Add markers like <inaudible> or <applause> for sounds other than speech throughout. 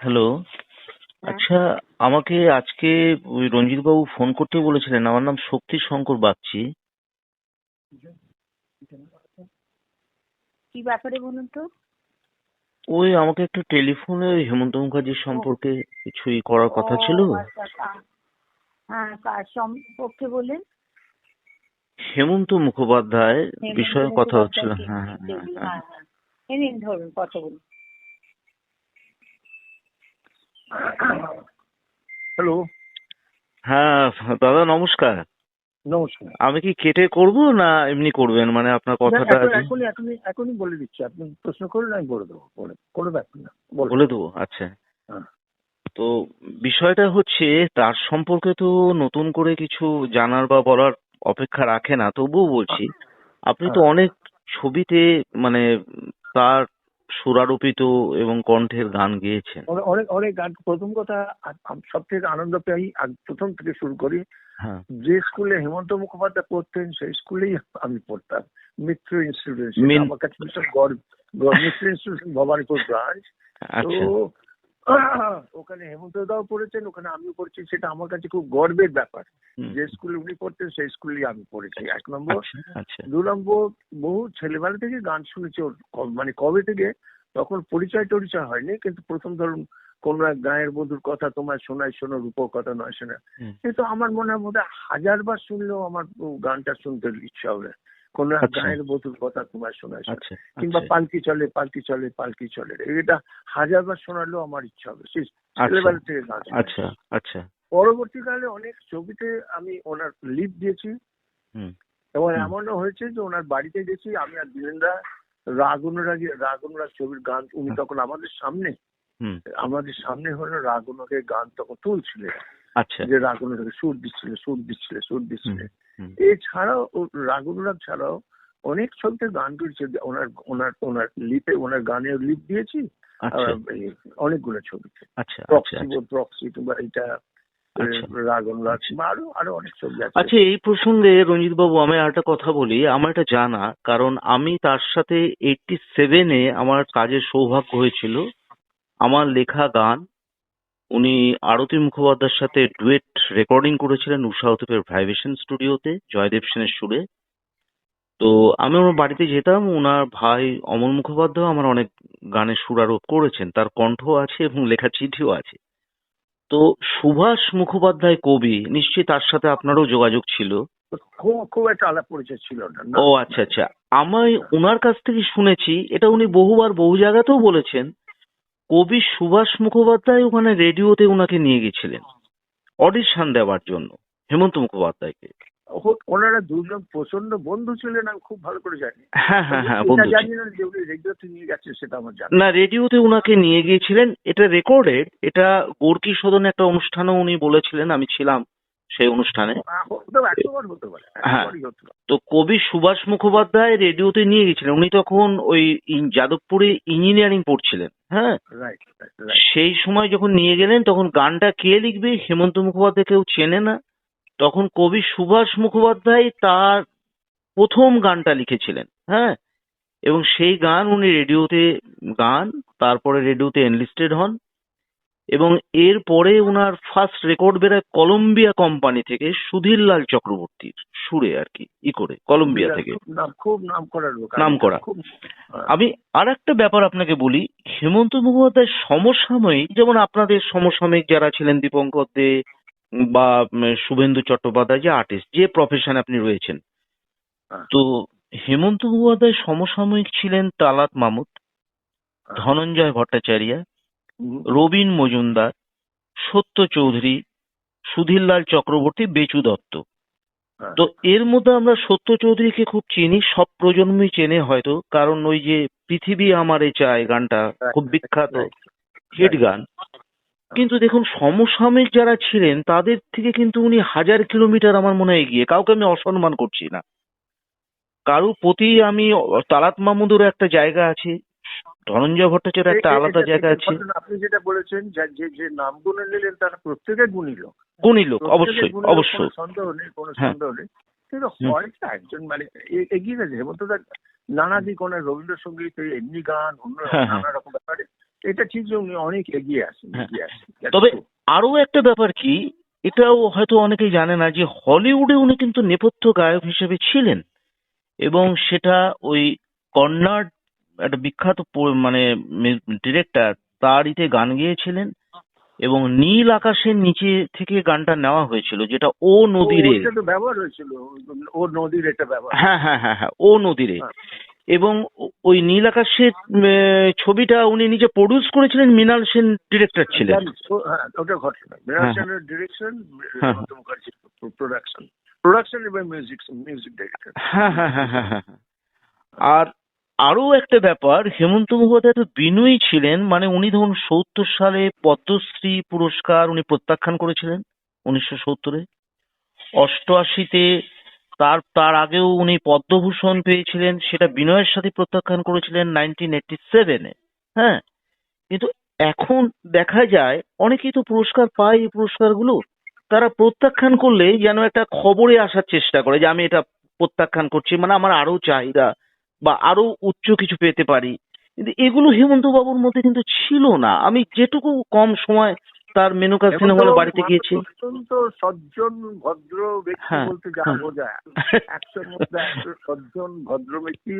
Hello আচ্ছা আমাকে আজকে ওই রঞ্জিত বাবু ফোন করতে বলেছিলেন আমার নাম শক্তি শঙ্কর বাগচি। কি ব্যাপারে বলুন তো? ওই আমাকে একটু টেলিফোনে ওই হেমন্ত মুখার্জির সম্পর্কে কিছুই করার কথা ছিল। আচ্ছা, আচ্ছা। হ্যাঁ কার সম্পর্কে বলেন হেমন্ত মুখোপাধ্যায় বিষয়ে কথা হচ্ছিল। হ্যাঁ হ্যাঁ হ্যাঁ। হ্যাঁ হ্যাঁ, ধরুন কথা বলুন। হ্যালো হ্যাঁ দাদা নমস্কার। নমস্কার। আমি কি কেটে করব না এমনি করবেন? মানে আপনার কথাটা এখনই এখনই এখনই বলে দিচ্ছি। আপনি প্রশ্ন করুন আমি বলে দেবো। পরে কোনো ব্যাপার না। বলে দেবো আচ্ছা। হ্যাঁ। তো বিষয়টা হচ্ছে তার সম্পর্কে তো নতুন করে কিছু জানার বা বলার অপেক্ষা রাখে না তবুও বলছি। আপনি তো হ্যাঁ। অনেক ছবিতে মানে তার সুরারোপিত এবং কণ্ঠের গান গেয়েছেন। অনেক- অনেক গান। প্রথম কথা সব থেকে আনন্দ পাই প্রথম থেকে শুরু করি। হ্যাঁ। যে স্কুলে হেমন্ত মুখোপাধ্যায় পড়তেন সেই স্কুলেই আমি পড়তাম। মিত্র ইনস্টিটিউশন আমার কাছে ভীষণ গর্ব গর্ব- মিত্র ইনস্টিটিউশন ভবানীপুর ব্রাঞ্চ আচ্ছা। তো <coughs> ওখানে হেমন্ত দাও পড়েছেন ওখানে আমিও পড়েছি সেটা আমার কাছে খুব গর্বের ব্যাপার। যে স্কুলে উনি পড়তেন সেই স্কুলেই আমি পড়েছি। এক নম্বর আচ্ছা আচ্ছা। দু নম্বর বহু ছেলেবেলা থেকে গান শুনেছি ওর মানে কবে থেকে? তখন পরিচয় টরিচয় হয়নি কিন্তু প্রথম ধরুন কোন এক গায়ের বধুর কথা তোমার শোনায় শোনো রূপর কথা নয় শোনা কিন্তু আমার মনে হয় হাজারবার শুনলেও আমার গানটা শুনতে ইচ্ছা হবে। কোন এক আচ্ছা। গায়ের বধুর কথা তোমার শোনা আচ্ছা কিংবা আচ্ছা। পালকি চলে পালকি চলে পালকি চলে এটা হাজারবার শোনালেও আমার ইচ্ছা হবে। ছেলেবেলা থেকে গান আচ্ছা আচ্ছা। পরবর্তীকালে অনেক ছবিতে আমি ওনার লিপ দিয়েছি। হুম। এবং এমনও হয়েছে যে ওনার বাড়িতে গেছি আমি আর বীরেন্দ্রা রাগ অনুরাগী রাগ অনুরাগ ছবির গান উনি তখন আমাদের সামনে। আমাদের সামনে হলো রাগ অনুরাগের গান তখন তুলছিলেন আচ্ছা। যে রাগ অনুরাগে সুর দিচ্ছিল সুর দিচ্ছিল সুর দিচ্ছিল। হুম। এছাড়াও রাগ অনুরাগ ছাড়াও অনেক ছবিতে গান তুলছে ওনার ওনার ওনার লিপে ওনার গানের লিপ দিয়েছি। আচ্ছা। অনেকগুলো ছবিতে। আচ্ছা আচ্ছা প্রক্সি আচ্ছা। কিংবা এটা আচ্ছা। এই প্রসঙ্গে রঞ্জিত বাবু আমি একটা কথা বলি। আমার এটা জানা কারণ আমি তার সাথে এইটটি সেভেনে আমার কাজের সৌভাগ্য হয়েছিল। আমার লেখা গান উনি আরতি মুখোপাধ্যায়ের সাথে ডুয়েট রেকর্ডিং করেছিলেন উষা উতুপের ভাইব্রেশন স্টুডিওতে জয়দেব সেনের সুরে। তো আমি ওনার বাড়িতে যেতাম ওনার ভাই অমল মুখোপাধ্যায় আমার অনেক গানের সুর সুরারোপ করেছেন তার কণ্ঠ আছে এবং লেখা চিঠিও আছে। তো সুভাষ মুখোপাধ্যায় কবি নিশ্চয়ই তার সাথে আপনারও যোগাযোগ ছিল? খুব খুব একটা আলাপ পরিচয় ছিল না। ও আচ্ছা আচ্ছা। আমি ওনার কাছ থেকে শুনেছি এটা উনি বহুবার বহু জায়গাতেও বলেছেন কবি সুভাষ মুখোপাধ্যায় ওখানে রেডিওতে ওনাকে নিয়ে গেছিলেন। অডিশন দেওয়ার জন্য হেমন্ত মুখোপাধ্যায়কে। ওনারা দুজন প্রচণ্ড বন্ধু ছিলেন আমি খুব ভালো করে জানি। হ্যাঁ হ্যাঁ হ্যাঁ বন্ধু জানি না যে উনি রেডিওতে নিয়ে গেছে সেটা আমার জানি না রেডিওতে উনাকে নিয়ে গিয়েছিলেন এটা রেকর্ডেড এটা গোর্কি সদনে একটা অনুষ্ঠানেও উনি বলেছিলেন আমি ছিলাম। সেই অনুষ্ঠানে। হ্যাঁ। তো কবি সুভাষ মুখোপাধ্যায় রেডিওতে নিয়ে গেছিলেন। উনি তখন ওই যাদবপুরে ইঞ্জিনিয়ারিং পড়ছিলেন হ্যাঁ? সেই সময় যখন নিয়ে গেলেন তখন গানটা কে লিখবে হেমন্ত মুখোপাধ্যায় কেউ চেনে না। তখন কবি সুভাষ মুখোপাধ্যায় তার প্রথম গানটা লিখেছিলেন হ্যাঁ? এবং সেই গান উনি রেডিওতে গান তারপরে রেডিওতে এনলিস্টেড হন। এবং এরপরে উনার ফার্স্ট রেকর্ড বেরোয় কলম্বিয়া কোম্পানি থেকে সুধীর লাল চক্রবর্তীর সুরে আর কি ই করে কলম্বিয়া থেকে খুব নাম খুব নাম করা। খুব হ্যাঁ। আমি আর একটা ব্যাপার আপনাকে বলি হেমন্ত মুখোপাধ্যায় সমসাময়িক যেমন আপনাদের সমসাময়িক যারা ছিলেন দীপঙ্কর দে বা শুভেন্দু চট্টোপাধ্যায় যে আর্টিস্ট যে প্রফেশন আপনি রয়েছেন হ্যাঁ। তো হেমন্ত মুখোপাধ্যায় সমসাময়িক ছিলেন তালাত মামুদ ধনঞ্জয় ভট্টাচার্য রবীন মজুমদার সত্য চৌধুরী সুধীরলাল চক্রবর্তী বেচু দত্ত হ্যাঁ। তো এর মধ্যে আমরা সত্য চৌধুরীকে খুব চিনি সব প্রজন্মই চেনে হয়তো কারণ ওই যে পৃথিবী আমারে চায় গানটা খুব বিখ্যাত. হিট গান কিন্তু দেখুন সমসাময়িক যারা ছিলেন তাদের থেকে কিন্তু উনি হাজার কিলোমিটার আমার মনে হয় এগিয়ে কাউকে আমি অসম্মান করছি না কারোর প্রতি আমি তালাত মাহমুদের একটা জায়গা আছে ধনঞ্জয় ভট্টাচার্য একটা আলাদা জায়গা আছে। আপনি যেটা বলেছেন যা- যে যে নামগুলো নিলেন তারা প্রত্যেকে গুণী লোক। গুণী লোক অবশ্যই অবশ্যই। সন্দেহ নেই কোনো হ্যাঁ। সন্দেহ নেই। কিন্তু। হয়তো একজন মানে এগিয়ে গেছে। হেমন্ত দা নানা দিক ওনার রবীন্দ্রসঙ্গীত এমনি গান অন্য হ্যাঁ, হ্যাঁ। নানা রকম ব্যাপারে। এটা ঠিক যে উনি অনেক এগিয়ে হ্যাঁ। এগিয়ে আছেন। তবে আরও একটা ব্যাপার কি এটাও হয়তো অনেকেই জানে না যে হলিউডে উনি কিন্তু নেপথ্য গায়ক হিসেবে ছিলেন। এবং সেটা ওই কর্নাড একটা বিখ্যাত মানে ডিরেক্টর তার ইতে গান গেয়েছিলেন এবং নীল আকাশের নিচে থেকে গানটা নেওয়া হয়েছিল যেটা ও নদীরে ব্যবহার হয়েছিল ও নদীর এটা ব্যবহার। হ্যাঁ হ্যাঁ হ্যাঁ হ্যাঁ ও নদীরে হ্যাঁ। এবং ওই নীল আকাশের ছবিটা উনি নিজে প্রডিউস করেছিলেন মৃণাল সেন ডিরেক্টর ছিলেন। হ্যাঁ ওটা ঘটনা ডিরেকশন। প্রোডাকশন প্রোডাকশন এবং মিউজিক মিউজিক ডাইরেক্টর হ্যাঁ হ্যাঁ হ্যাঁ হ্যাঁ হ্যাঁ। আর আরও একটা ব্যাপার, হেমন্ত মুখোপাধ্যায় তো বিনয়ী ছিলেন মানে উনি ধরুন সত্তর সালে পদ্মশ্রী পুরস্কার উনি প্রত্যাখ্যান করেছিলেন উনিশশো সত্তরে। অষ্টআশিতে তার তার আগেও উনি পদ্মভূষণ পেয়েছিলেন, সেটা বিনয়ের সাথে প্রত্যাখ্যান করেছিলেন নাইনটিন এইটটি সেভেনে। হ্যাঁ কিন্তু এখন দেখা যায় অনেকেই তো পুরস্কার পায় এই পুরস্কারগুলো, তারা প্রত্যাখ্যান করলে যেন একটা খবরে আসার চেষ্টা করে যে আমি এটা প্রত্যাখ্যান করছি মানে আমার আরও চাহিদা বা আরও উচ্চ কিছু পেতে পারি। কিন্তু এগুলো হেমন্ত বাবুর মধ্যে কিন্তু ছিল না। আমি যেটুকু কম সময় তার মেনুকা সিনেমা হলে বাড়িতে গিয়েছি। অত্যন্ত সজ্জন ভদ্র ব্যক্তি হ্যাঁ, বলতে যা হ্যাঁ। বোঝায়। একশোর মধ্যে একশো সজ্জন ভদ্র ব্যক্তি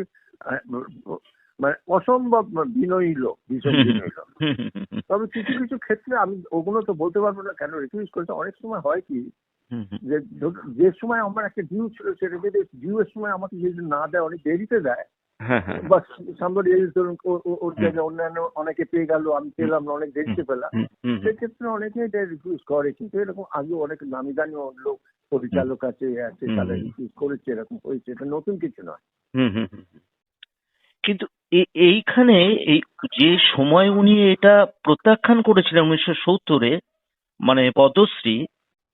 মানে অসম্ভব বিনয়ী লোক ভীষণ বিনয়ী তবে কিছু কিছু ক্ষেত্রে আমি ওগুলো তো বলতে পারব না কেন রিফিউজ করেছে। অনেক সময় হয় কি যে যে সময় আমার একটা ডিউ ছিল সেটা যদি ডিউ এর সময় আমাকে যদি না দেয় অনেক দেরিতে দেয় হ্যাঁ, হ্যাঁ, বা সামবাডি ধরুন ওর জায়গায় অন্যান্য অনেকে পেয়ে গেল আমি পেলাম না অনেক দেরিতে পেলাম। সেক্ষেত্রে অনেকে এটা রিফিউজ করে কিন্তু এরকম আগে অনেক নামি দামি লোক পরিচালক আছে আছে তারা। রিফিউজ করেছে এরকম হয়েছে এটা নতুন কিছু নয়। কিন্তু এইখানে এই যে সময় উনি এটা প্রত্যাখ্যান করেছিলেন উনিশশো সত্তরে মানে পদ্মশ্রী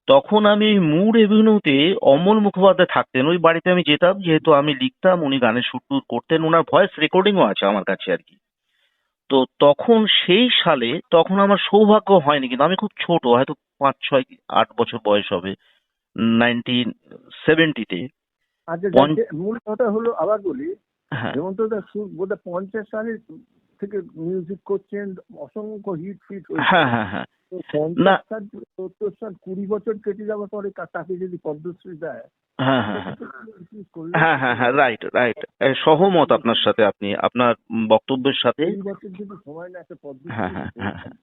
তখন আমি মুড এভিনিউতে অমল মুখোপাধ্যায় থাকতেন। ওই বাড়িতে আমি যেতাম যেহেতু আমি লিখতাম উনি গানের শুট টুট করতেন ওনার ভয়েস রেকর্ডিংও আছে আমার কাছে আর কি। তো তখন সেই সালে তখন আমার সৌভাগ্য হয়নি কিন্তু আমি খুব ছোট হয়তো পাঁচ ছয় আট বছর বয়স হবে নাইনটিন সেভেন্টিতে আচ্ছা মূল কথা হলো আবার বলি হ্যাঁ। হেমন্ত দাস বোধহয় পঞ্চাশ সালে থেকে মিউজিক করছেন অসংখ্য হিট ফিট হ্যাঁ হ্যাঁ হ্যাঁ। না। সত্তর সাল কুড়ি বছর কেটে যাওয়ার পরে তাকে যদি পদ্মশ্রী দেয় হ্যাঁ হ্যাঁ হ্যাঁ। হ্যাঁ হ্যাঁ হ্যাঁ রাইট রাইট সহমত আপনার সাথে আপনি আপনার বক্তব্যের সাথে। সময় না একটা পদ্মশ্রী হ্যাঁ, হ্যাঁ, হ্যাঁ, হ্যাঁ। হ্যাঁ।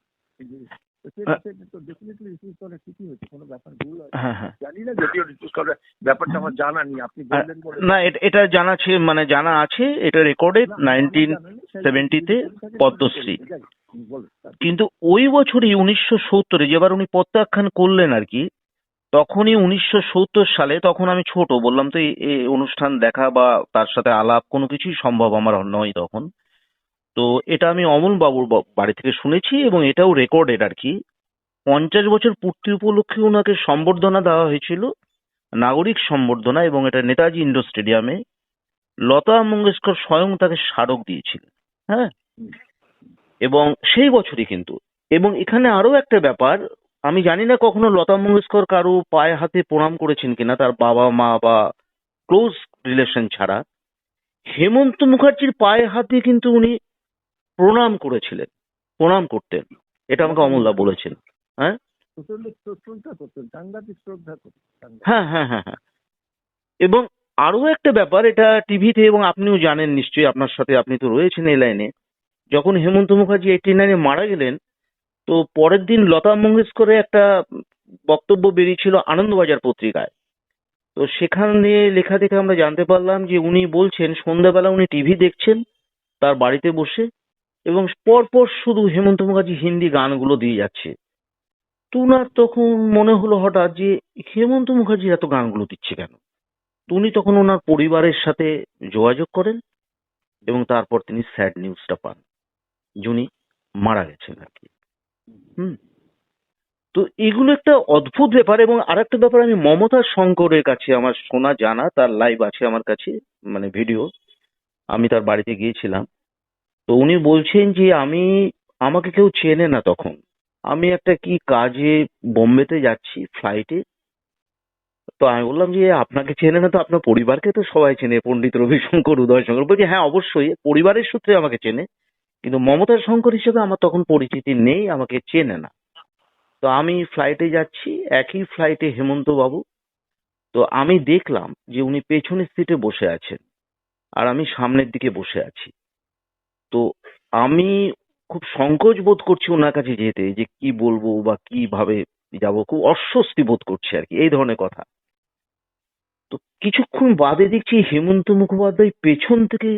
না এটা- জানা আছে মানে জানা আছে এটা রেকর্ডেড নাইনটিন আমার জানা নেই, সেই- 70 সেই- পদ্মশ্রী। কিন্তু ওই বছরই উনিশশো সত্তরে যেবার উনি প্রত্যাখ্যান করলেন আর কি, তখনই উনিশশো সত্তর সালে তখন আমি ছোট, বললাম তো এই- এই অনুষ্ঠান দেখা বা তার সাথে আলাপ কোনো কিছুই সম্ভব আমার নয় তখন। তো এটা আমি অমল বাবুর বাড়ি থেকে শুনেছি এবং এটাও রেকর্ডেড আর কি। পঞ্চাশ বছর পূর্তি উপলক্ষে ওনাকে সম্বর্ধনা দেওয়া হয়েছিল, নাগরিক সম্বর্ধনা এবং এটা নেতাজি ইন্ডোর স্টেডিয়ামে। লতা মঙ্গেশকর স্বয়ং তাকে স্মারক দিয়েছিলেন হ্যাঁ? এবং সেই বছরই কিন্তু। এবং এখানে আরও একটা ব্যাপার, আমি জানি না কখনো লতা মঙ্গেশকর কারও পায়ে হাতে প্রণাম করেছেন কিনা তার বাবা, মা বা ক্লোজ রিলেশন ছাড়া। হেমন্ত মুখার্জির পায়ে হাতে কিন্তু উনি প্রণাম করেছিলেন, প্রণাম করতেন। এটা আমাকে অমলদা বলেছেন। হ্যাঁ। হ্যাঁ হ্যাঁ হ্যাঁ হ্যাঁ। এবং আরও একটা ব্যাপার, এটা টিভিতে এবং আপনিও জানেন নিশ্চয়ই, আপনার সাথে আপনি তো রয়েছেন এই লাইনে। যখন হেমন্ত মুখার্জি এইটি নাইনে মারা গেলেন, তো পরের দিন লতা মঙ্গেশকরের একটা বক্তব্য বেরিয়েছিল আনন্দবাজার পত্রিকায়। তো সেখানে লেখা থেকে আমরা জানতে পারলাম যে উনি বলছেন, সন্ধ্যাবেলা উনি টিভি দেখছেন তার বাড়িতে বসে এবং পরপর শুধু হেমন্ত মুখার্জি হিন্দি গানগুলো দিয়ে যাচ্ছে। তো উনার তখন মনে হলো হঠাৎ যে হেমন্ত মুখার্জি এত গানগুলো দিচ্ছে কেন? উনি তখন ওনার পরিবারের সাথে যোগাযোগ করেন এবং তারপর তিনি স্যাড নিউজটা পান। যিনি মারা গেছেন আর কি। হুম। তো এগুলো একটা অদ্ভুত ব্যাপার এবং আরেকটা ব্যাপার, আমি মমতা শঙ্করের কাছে আমার শোনা জানা, তার লাইভ আছে আমার কাছে মানে ভিডিও আমি তার বাড়িতে গিয়েছিলাম। তো উনি বলছেন যে, আমি, আমাকে কেউ চেনে না তখন। আমি একটা কি কাজে বোম্বেতে যাচ্ছি ফ্লাইটে তো আমি বললাম যে, আপনাকে চেনে না তো আপনার পরিবারকে তো সবাই চেনে, পণ্ডিত রবিশঙ্কর উদয় শঙ্কর বলছি হ্যাঁ অবশ্যই, পরিবারের সূত্রে আমাকে চেনে। কিন্তু মমতা শঙ্কর হিসেবে আমার তখন পরিচিতি নেই, আমাকে চেনে না। তো আমি ফ্লাইটে যাচ্ছি, একই ফ্লাইটে হেমন্ত বাবু তো আমি দেখলাম যে উনি পেছনের সিটে বসে আছেন আর আমি সামনের দিকে বসে আছি। তো আমি খুব সংকোচ বোধ করছি ওনার কাছে যেতে যে কি বলব বা কীভাবে যাব, খুব অস্বস্তি বোধ করছি আর কি, এই ধরনের কথা। তো কিছুক্ষণ বাদে দেখছি হেমন্ত মুখোপাধ্যায় পেছন থেকে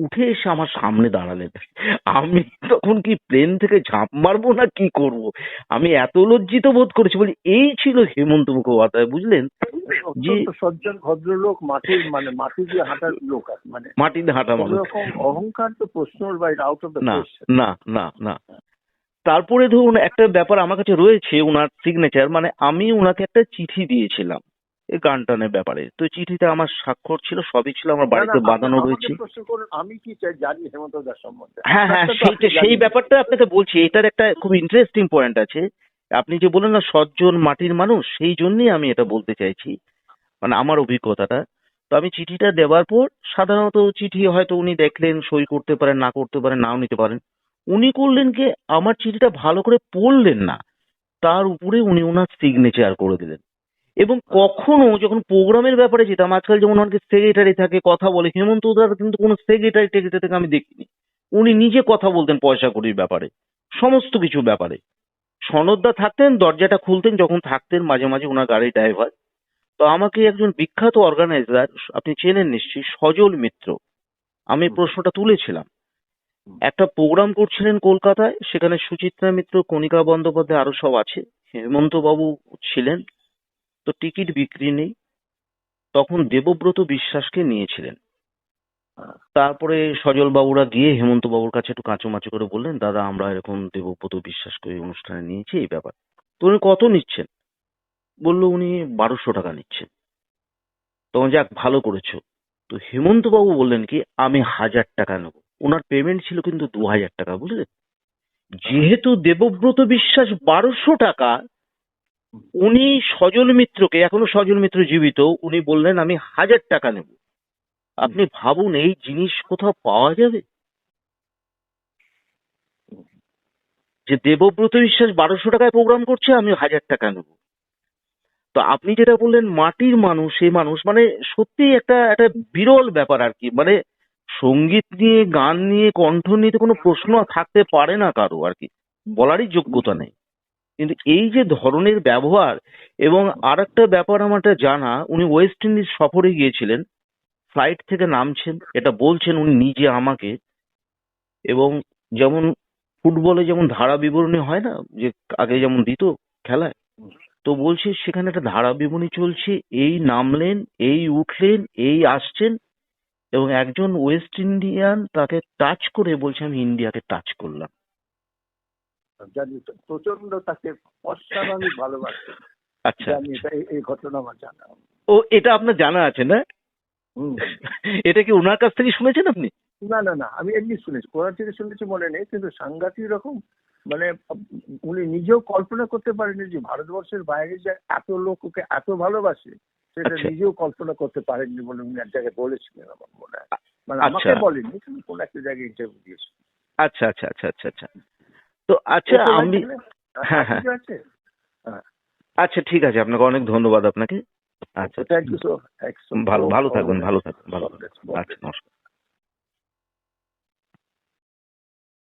উঠে এসে আমার সামনে দাঁড়ালেন আমি তখন কি প্লেন থেকে ঝাঁপ মারবো না কি করব? আমি এত লজ্জিত বোধ করেছি বলি এই ছিল হেমন্ত মুখোপাধ্যায় বুঝলেন? যে সজ্জন ভদ্রলোক মাটির মানে মাটি দিয়ে হাঁটার লোক মানে মাটিতে হাঁটা কোনো মানুষ অহংকার তো প্রশ্নর বাইরে আউট অফ দ্য না না না না। তারপরে ধরুন একটা ব্যাপার আমার কাছে রয়েছে ওনার সিগনেচার মানে আমি ওনাকে একটা চিঠি দিয়েছিলাম। গান টানের ব্যাপারে। তো চিঠিতে আমার স্বাক্ষর ছিল সবই ছিল আমার বাড়িতে বাঁধানো রয়েছে আমি কি চাই জানি হেমন্ত দাস সম্বন্ধে। হ্যাঁ হ্যাঁ সেইটা সেই ব্যাপারটা আপনাকে বলছি এটার একটা খুব ইন্টারেস্টিং পয়েন্ট আছে। আপনি যে বললেন না সজ্জন মাটির মানুষ সেই জন্যই আমি এটা বলতে চাইছি মানে আমার অভিজ্ঞতাটা। তো আমি চিঠিটা দেওয়ার পর সাধারণত চিঠি হয়তো উনি দেখলেন সই করতে পারেন না করতে পারেন নাও নিতে পারেন। উনি করলেন কি আমার চিঠিটা ভালো করে পড়লেন না। তার উপরে উনি ওনার সিগনেচার করে দিলেন। এবং কখনো যখন প্রোগ্রামের ব্যাপারে যেতাম আজকাল যেমন অনেকে সেক্রেটারি থাকে কথা বলে হেমন্ত দার কিন্তু কোনো সেক্রেটারি টেক্রেটারি থেকে আমি দেখিনি। উনি নিজে কথা বলতেন পয়সা কড়ির ব্যাপারে সমস্ত কিছু ব্যাপারে। সনদদা থাকতেন দরজাটা খুলতেন যখন থাকতেন মাঝে মাঝে ওনার গাড়ির ড্রাইভার তো আমাকে একজন বিখ্যাত অর্গানাইজার আপনি চেনেন নিশ্চয়ই সজল মিত্র। আমি প্রশ্নটা তুলেছিলাম। একটা প্রোগ্রাম করছিলেন কলকাতায় সেখানে সুচিত্রা মিত্র কণিকা বন্দ্যোপাধ্যায় আরও সব আছে। হেমন্ত বাবু ছিলেন। তো টিকিট বিক্রি নেই। তখন দেবব্রত বিশ্বাসকে নিয়েছিলেন। তারপরে সজল বাবুরা গিয়ে হেমন্ত বাবুর কাছে একটু কাঁচো কাঁচুমাচু করে বললেন, দাদা, আমরা এরকম দেবব্রত বিশ্বাসকে এই অনুষ্ঠানে নিয়েছি, এই ব্যাপার। তো উনি কত নিচ্ছেন? বলল, উনি বারোশো টাকা নিচ্ছেন। তখন যাক, ভালো করেছ। তো হেমন্ত বাবু বললেন কি, আমি হাজার টাকা নেব। ওনার পেমেন্ট ছিল কিন্তু দু হাজার টাকা বুঝলেন যেহেতু দেবব্রত বিশ্বাস বারোশো টাকা উনি সজল মিত্রকে, এখনও সজল মিত্র জীবিত, উনি বললেন, আমি হাজার টাকা নেব। আপনি ভাবুন, এই জিনিস কোথাও পাওয়া যাবে? যে দেবব্রত বিশ্বাস বারোশো টাকায় প্রোগ্রাম করছে, আমি হাজার টাকা নেব। তো আপনি যেটা বললেন, মাটির মানুষ এই মানুষ মানে সত্যি একটা একটা বিরল ব্যাপার আর কি। মানে সংগীত নিয়ে, গান নিয়ে, কণ্ঠ নিয়ে তো কোনো প্রশ্ন থাকতে পারে না কারও আর কি। বলারই যোগ্যতা নেই। কিন্তু এই যে ধরনের ব্যবহার এবং আর একটা ব্যাপার আমার একটা জানা, উনি ওয়েস্ট ইন্ডিজ সফরে গিয়েছিলেন ফ্লাইট থেকে নামছেন, এটা বলছেন উনি নিজে আমাকে, এবং যেমন ফুটবলে যেমন ধারা বিবরণী হয় না, যে আগে যেমন দিত খেলায়, তো বলছে সেখানে একটা ধারা বিবরণী চলছে, এই নামলেন, এই উঠলেন, এই আসছেন, এবং একজন ওয়েস্ট ইন্ডিয়ান তাকে টাচ করে বলছে, আমি ইন্ডিয়াকে টাচ করলাম। জানি প্রচণ্ড তাকে অস্বাভাবিক ভালোবাসে। আচ্ছা। জানি এটা এই- ঘটনা আমার জানা। ও এটা আপনার জানা আছে না। এটা কি ওনার কাছ থেকে শুনেছেন আপনি? না না না আমি এমনি শুনেছি। কোথা থেকে শুনেছি মনে নেই কিন্তু সাংঘাতিক রকম মানে উনি নিজেও কল্পনা করতে পারেনি যে ভারতবর্ষের বাইরে যে এত লোক ওকে এত ভালোবাসে সেটা আচ্ছা। নিজেও কল্পনা করতে পারেননি বলে উনি এক জায়গায় বলেছিলেন আমার মনে হয়। মানে আচ্ছা। আমাকে বলেননি কিন্তু কোন একটা জায়গায় ইন্টারভিউ দিয়েছে আচ্ছা আচ্ছা আচ্ছা আচ্ছা আচ্ছা। তো আচ্ছা আমি হ্যাঁ, হ্যাঁ। হ্যাঁ। আচ্ছা ঠিক আছে আপনাকে অনেক ধন্যবাদ আপনাকে। আচ্ছা থ্যাংক ইউ সো ভালো ভালো থাকবেন ভালো থাকবেন ভালো থাকবেন। আচ্ছা নমস্কার।